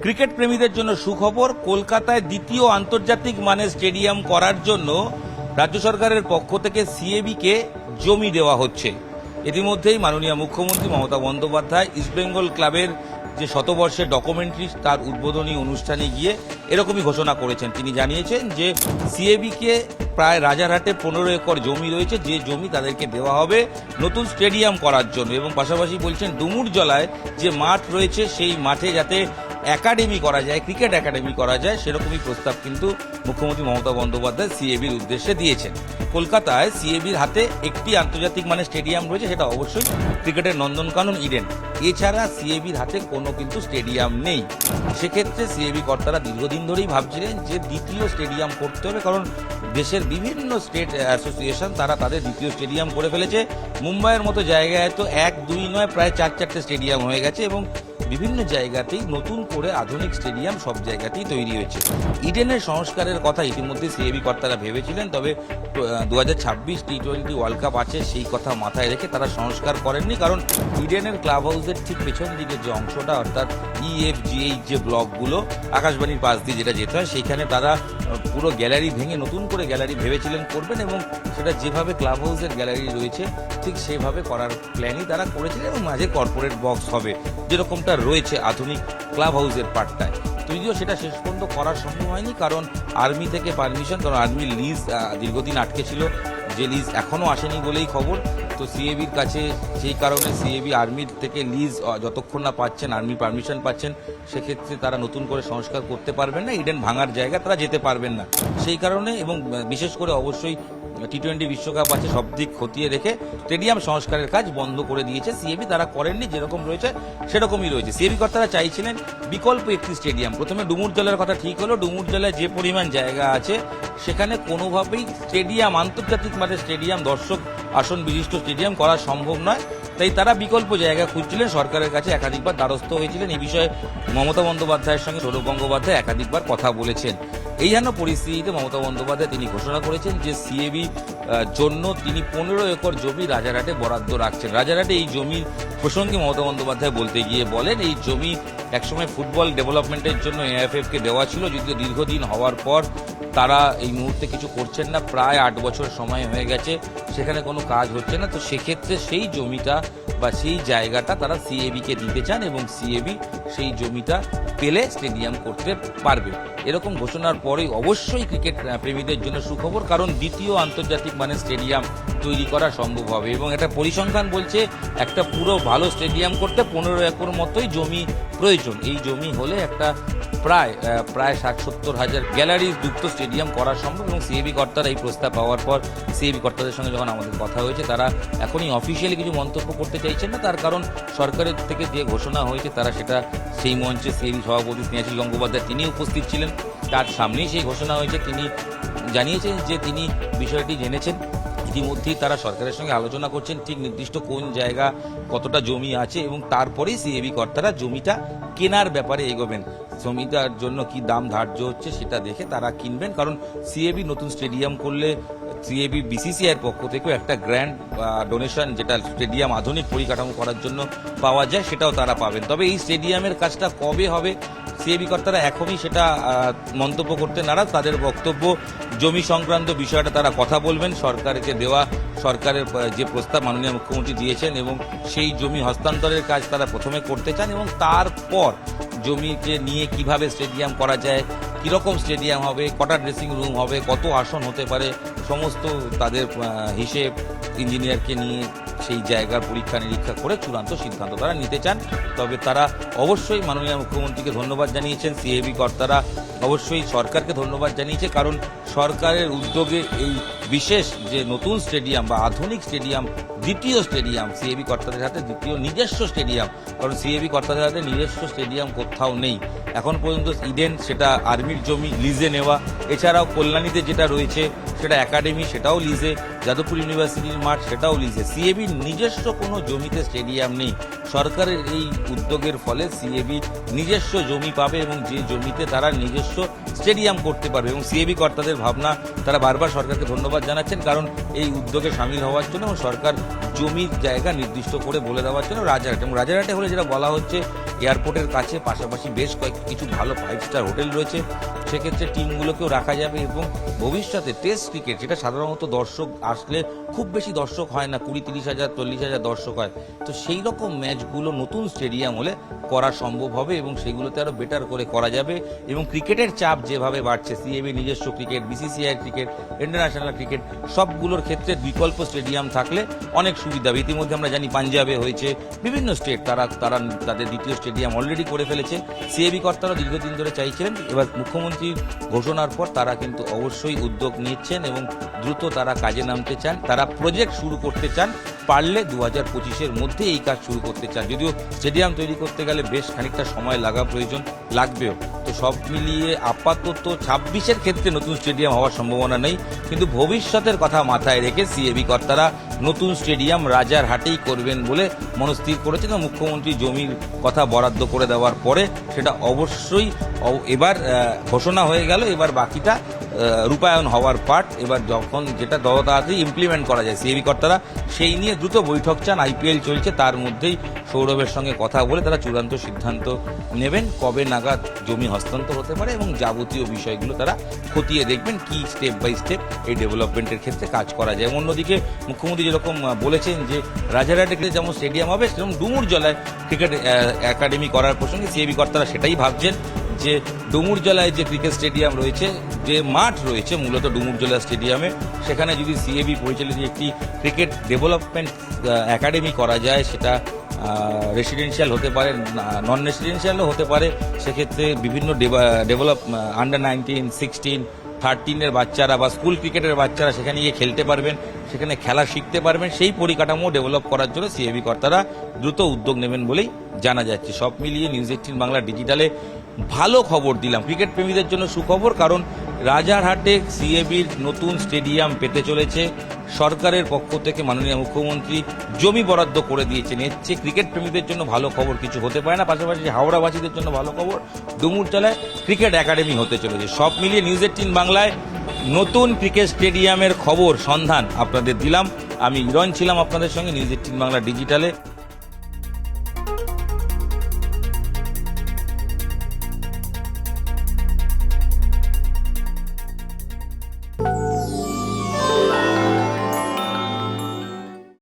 Cricket প্রেমীদের জন্য সুখবর, কলকাতায় দ্বিতীয় আন্তর্জাতিক মানের স্টেডিয়াম করার জন্য রাজ্য সরকারের পক্ষ থেকে সিএবি কে জমি দেওয়া হচ্ছে। ইতিমধ্যেই মাননীয় মুখ্যমন্ত্রী মমতা বন্দ্যোপাধ্যায় ইস্টবেঙ্গল ক্লাবের যে শতবর্ষের ডকুমেন্টারি তার উদ্বোধনী অনুষ্ঠানে গিয়ে এরকমই ঘোষণা করেছেন। তিনি জানিয়েছেন যে সিএবি কে প্রায় রাজারহাটে পনেরো একর জমি রয়েছে। যে জমি তাদেরকে দেওয়া হবে নতুন স্টেডিয়াম করার জন্য। এবং পাশাপাশি বলছেন, ডুমুর জলায় যে মাঠ রয়েছে, সেই মাঠে যাতে একাডেমি করা যায়, ক্রিকেট একাডেমি করা যায়, সেরকমই প্রস্তাব কিন্তু মুখ্যমন্ত্রী মমতা বন্দ্যোপাধ্যায় সিএবির উদ্দেশ্যে দিয়েছেন। কলকাতায় সিএবির হাতে একটি আন্তর্জাতিক মানের স্টেডিয়াম রয়েছে, সেটা অবশ্যই ক্রিকেটের নন্দনকানন ইডেন। এছাড়া সিএবির হাতে কোনো কিন্তু স্টেডিয়াম নেই। সেক্ষেত্রে সিএবি কর্তারা দীর্ঘদিন ধরেই ভাবছিলেন যে দ্বিতীয় স্টেডিয়াম করতে হবে, কারণ দেশের বিভিন্ন স্টেট অ্যাসোসিয়েশন তারা তাদের দ্বিতীয় স্টেডিয়াম করে ফেলেছে। মুম্বাইয়ের মতো জায়গায় তো এক দুই নয়, প্রায় চার চারটে স্টেডিয়াম হয়ে গেছে এবং বিভিন্ন জায়গাতেই নতুন করে আধুনিক স্টেডিয়াম সব জায়গাতেই তৈরি হয়েছে। ইডেনের সংস্কারের কথা ইতিমধ্যে সিএবি কর্তারা ভেবেছিলেন, তবে দু হাজার ছাব্বিশ টি টোয়েন্টি ওয়ার্ল্ড কাপ আছে সেই কথা মাথায় রেখে তারা সংস্কার করেননি, কারণ ইডেনের ক্লাব হাউসের ঠিক পেছন দিকে যে অংশটা, অর্থাৎ E ইএফজিএইচ যে ব্লকগুলো, আকাশবাণীর পাশ দিয়ে যেটা যেতে হয়, সেইখানে তারা পুরো গ্যালারি ভেঙে নতুন করে গ্যালারি ভেবেছিলেন করবেন এবং সেটা যেভাবে ক্লাব হাউসের গ্যালারি রয়েছে, ঠিক সেভাবে করার প্ল্যানই তারা করেছিলেন এবং মাঝে কর্পোরেট বক্স হবে। যেরকমটা রয়েছে আধুনিক ক্লাব হাউসের পার্টটায় যদিও সেটা শেষ পর্যন্ত করা সম্ভব হয়নি কারণ আর্মি থেকে পারমিশন, কারণ আর্মির লিজ দীর্ঘদিন আটকে ছিল। যে লিজ এখনও আসেনি বলেই খবর। তো সিএবির কাছে সেই কারণে সিএবি আর্মির থেকে লিজ যতক্ষণ না পাচ্ছেন, আর্মি পারমিশন পাচ্ছেন, সেক্ষেত্রে তারা নতুন করে সংস্কার করতে পারবেন না। ইডেন ভাঙার জায়গা তারা যেতে পারবেন না। সেই কারণে এবং বিশেষ করে অবশ্যই টি টোয়েন্টি বিশ্বকাপ আছে, সব দিক খতিয়ে রেখে স্টেডিয়াম সংস্কারের কাজ বন্ধ করে দিয়েছে। সিএবি তারা করেননি, যেরকম রয়েছে সেরকমই রয়েছে। সিএবি কর্তারা চাইছিলেন বিকল্প একটি স্টেডিয়াম। প্রথমে ডুমুর জলের কথা ঠিক হলো, ডুমুর জলায় যে পরিমাণ জায়গা আছে, সেখানে কোনোভাবেই স্টেডিয়াম, আন্তর্জাতিক মানের স্টেডিয়াম, দর্শক আসন, বিশিষ্ট স্টেডিয়াম করা সম্ভব নয়। তাই তারা বিকল্প জায়গা খুঁজছিলেন, সরকারের কাছে একাধিকবার দ্বারস্থ হয়েছিলেন। এই বিষয়ে মমতা বন্দ্যোপাধ্যায়ের সঙ্গে সৌরভ গঙ্গোপাধ্যায় একাধিকবার কথা বলেছেন। এই যেন পরিস্থিতিতে মমতা বন্দ্যোপাধ্যায় তিনি ঘোষণা করেছেন যে সিএবি জন্য তিনি পনেরো একর জমি রাজারহাটে বরাদ্দ রাখছেন। রাজারহাটে এই জমির প্রসঙ্গে মমতা বন্দ্যোপাধ্যায় বলতে গিয়ে বলেন, এই জমি একসময় ফুটবল ডেভেলপমেন্টের জন্য এএফএফ কে দেওয়া ছিল, যদিও দীর্ঘদিন হওয়ার পর তারা এই মুহূর্তে কিছু করছেন না, প্রায় আট বছর সময় হয়ে গেছে, সেখানে কোনো কাজ হচ্ছে না। তো সেক্ষেত্রে সেই জমিটা বা সেই জায়গাটা তারা সিএবি কে দিতে চান এবং সিএবি সেই জমিটা পেলে স্টেডিয়াম করতে পারবে। এরকম ঘোষণার পরেই অবশ্যই ক্রিকেট প্রেমীদের জন্য সুখবর, কারণ দ্বিতীয় আন্তর্জাতিক মানের স্টেডিয়াম তৈরি করা সম্ভব হবে এবং একটা পরিসংখ্যান বলছে একটা পুরো ভালো স্টেডিয়াম করতে পনেরো একর মতোই জমি প্রয়োজন। এই জমি হলে একটা প্রায় প্রায় ষাট সত্তর হাজার গ্যালারি যুক্ত স্টেডিয়াম করা সম্ভব এবং সিএবি কর্তারা এই প্রস্তাব পাওয়ার পর সিএবি কর্তাদের সঙ্গে যখন আমাদের কথা হয়েছে, তারা এখনই অফিসিয়ালি কিছু মন্তব্য করতে চাইছেন না। তার কারণ সরকারের থেকে যে ঘোষণা হয়েছে, তারা সেটা সেই মঞ্চে সিএবি সভাপতি স্নেহাশীল গঙ্গোপাধ্যায় তিনি উপস্থিত ছিলেন। তার সামনেই সেই ঘোষণা হয়েছে। তিনি জানিয়েছেন যে তিনি বিষয়টি জেনেছেন। ইতিমধ্যেই তারা সরকারের সঙ্গে আলোচনা করছেন ঠিক নির্দিষ্ট কোন জায়গা কতটা জমি আছে এবং তারপরেই সিএবি কর্তারা জমিটা কেনার ব্যাপারে এগোবেন। জমিটার জন্য কি দাম ধার্য হচ্ছে সেটা দেখে তারা কিনবেন, কারণ সিএবি নতুন স্টেডিয়াম করলে সিএবি বিসিসিআইয়ের পক্ষ থেকেও একটা গ্র্যান্ড ডোনেশন যেটা স্টেডিয়াম আধুনিক পরিকাঠামো করার জন্য পাওয়া যায় সেটাও তারা পাবেন। তবে এই স্টেডিয়ামের কাজটা কবে হবে সিএবি কর্তারা এখনই সেটা মন্তব্য করতে নারাজ। তাদের বক্তব্য, জমি সংক্রান্ত বিষয়টা তারা কথা বলবেন। সরকারকে দেওয়া, সরকারের যে প্রস্তাব মাননীয় মুখ্যমন্ত্রী দিয়েছেন এবং সেই জমি হস্তান্তরের কাজ তারা প্রথমে করতে চান এবং তারপর জমিকে নিয়ে কীভাবে স্টেডিয়াম করা যায় কীরকম স্টেডিয়াম হবে, কটা ড্রেসিং রুম হবে, কত আসন হতে পারে, সমস্ত তাদের হিসেব ইঞ্জিনিয়ারকে নিয়ে সেই জায়গার পরীক্ষা নিরীক্ষা করে চূড়ান্ত সিদ্ধান্ত তারা নিতে চান। তবে তারা অবশ্যই মাননীয় মুখ্যমন্ত্রীকে ধন্যবাদ জানিয়েছেন সিএবি কর্তারা অবশ্যই সরকারকে ধন্যবাদ জানিয়েছে, কারণ সরকারের উদ্যোগে এই বিশেষ যে নতুন স্টেডিয়াম বা আধুনিক স্টেডিয়াম, দ্বিতীয় স্টেডিয়াম সিএবি কর্তাদের হাতে দ্বিতীয় নিজস্ব স্টেডিয়াম, কারণ সিএবি কর্তাদের হাতে নিজস্ব স্টেডিয়াম কোথাও নেই। এখন পর্যন্ত ইডেন, সেটা আর্মির জমি, লিজে নেওয়া। এছাড়াও কল্যাণীতে যেটা রয়েছে, সেটা একাডেমি, সেটাও লিজে। যাদবপুর ইউনিভার্সিটির মাঠ, সেটাও লিজে। সিএবির নিজস্ব কোনো জমিতে স্টেডিয়াম নেই। সরকারের এই উদ্যোগের ফলে সিএবি নিজস্ব জমি পাবে এবং যে জমিতে তারা নিজস্ব স্টেডিয়াম করতে পারবে এবং সিএবি কর্তাদের ভাবনা, তারা বারবার সরকারকে ধন্যবাদ জানাচ্ছেন, কারণ এই উদ্যোগে সামিল হওয়ার জন্য এবং সরকার জমির জায়গা নির্দিষ্ট করে বলে দেওয়ার জন্য রাজারহাট এবং রাজারহাটে হলে যেটা বলা হচ্ছে এয়ারপোর্টের কাছে পাশাপাশি বেশ কয়েক কিছু ভালো ফাইভ স্টার হোটেল রয়েছে। সেক্ষেত্রে টিমগুলোকেও রাখা যাবে এবং ভবিষ্যতে টেস্ট ক্রিকেট যেটা সাধারণত দর্শক আসলে খুব বেশি দর্শক হয় না, কুড়ি, তিরিশ হাজার, চল্লিশ হাজার দর্শক হয়। তো সেই রকম ম্যাচগুলো নতুন স্টেডিয়াম হলে করা সম্ভব হবে এবং সেগুলোতে আরও বেটার করে করা যাবে এবং ক্রিকেটের চাপ যেভাবে বাড়ছে সিএবি নিজস্ব cricket BCCI cricket international cricket সবগুলোর ক্ষেত্রে বিকল্প স্টেডিয়াম থাকলে অনেক সুবিধা। হবে ইতিমধ্যে আমরা জানি পাঞ্জাবে হয়েছে বিভিন্ন স্টেট তারা তারা তাদের দ্বিতীয় স্টেডিয়াম অলরেডি করে ফেলেছে। সিএবি কর্তারা দীর্ঘদিন ধরে চাইছিলেন, এবার মুখ্যমন্ত্রীর ঘোষণার পর তারা কিন্তু অবশ্যই উদ্যোগ নিচ্ছেন এবং দ্রুত তারা কাজে নামতে চান, তারা প্রজেক্ট শুরু করতে চান, পারলে দু হাজার পঁচিশের মধ্যে এই কাজ শুরু করতে চান। যদিও স্টেডিয়াম তৈরি করতে গেলে বেশ খানিকটা সময় লাগা প্রয়োজন, লাগবেও। সব মিলিয়ে আপাতত ছাব্বিশের ক্ষেত্রে নতুন স্টেডিয়াম হওয়ার সম্ভাবনা নেই। কিন্তু ভবিষ্যতের কথা মাথায় রেখে সিএবি কর্তারা নতুন স্টেডিয়াম রাজার হাটেই করবেন বলে মনস্থির করেছেন মুখ্যমন্ত্রী জমির কথা বরাদ্দ করে দেওয়ার পরে সেটা অবশ্যই এবার ঘোষণা হয়ে গেল। এবার বাকিটা রূপায়ণ হওয়ার পার্ট এবার যখন যেটা তত তাড়াতাড়ি ইমপ্লিমেন্ট করা যায় সিএবি কর্তারা, সেই নিয়ে দ্রুত বৈঠক চান আইপিএল চলছে, তার মধ্যেই সৌরভের সঙ্গে কথা বলে তারা চূড়ান্ত সিদ্ধান্ত নেবেন, কবে নাগাদ জমি হস্তান্তর হতে পারে এবং যাবতীয় বিষয়গুলো তারা খতিয়ে দেখবেন, কি স্টেপ বাই স্টেপ এই ডেভেলপমেন্টের ক্ষেত্রে কাজ করা যায়। অন্যদিকে মুখ্যমন্ত্রী যেরকম বলেছেন যে, রাজারহাটে যেমন স্টেডিয়াম হবে, সেরকম ডুমুর জলায় ক্রিকেট একাডেমি করার প্রসঙ্গে সিএবি কর্তারা সেটাই ভাবছেন। যে ডুমুরজলায় যে ক্রিকেট স্টেডিয়াম রয়েছে, যে মাঠ রয়েছে, মূলত ডুমুরজলা স্টেডিয়ামে, সেখানে যদি সিএবি পরিচালিত একটি ক্রিকেট ডেভেলপমেন্ট একাডেমি করা যায়, সেটা রেসিডেন্সিয়াল হতে পারে নন রেসিডেন্সিয়ালও হতে পারে, সেক্ষেত্রে বিভিন্ন ডেভেলপ আন্ডার নাইনটিন সিক্সটিন থার্টিনের বাচ্চারা বা স্কুল ক্রিকেটের বাচ্চারা সেখানে গিয়ে খেলতে পারবেন, সেখানে খেলা শিখতে পারবেন, সেই পরিকাঠামো ডেভেলপ করার জন্য সিএবি কর্তারা দ্রুত উদ্যোগ নেবেন বলেই জানা যাচ্ছে। সব মিলিয়ে নিউজ এইটিন বাংলা ডিজিটালে ভালো খবর দিলাম। ক্রিকেট প্রেমীদের জন্য সুখবর, কারণ রাজারহাটে সিএবির নতুন স্টেডিয়াম পেতে চলেছে। সরকারের পক্ষ থেকে মাননীয় মুখ্যমন্ত্রী জমি বরাদ্দ করে দিয়েছেন। এর চেয়ে ক্রিকেট প্রেমীদের জন্য ভালো খবর কিছু হতে পারে না। পাশাপাশি হাওড়াবাসীদের জন্য ভালো খবর, ডুমুরতলায় ক্রিকেট একাডেমি হতে চলেছে। সব মিলিয়ে নিউজ এইটিন বাংলায় নতুন ক্রিকেট স্টেডিয়ামের খবর সন্ধান আপনাদের দিলাম। আমি ইরন ছিলাম আপনাদের সঙ্গে নিউজ এইটিন বাংলা ডিজিটালে।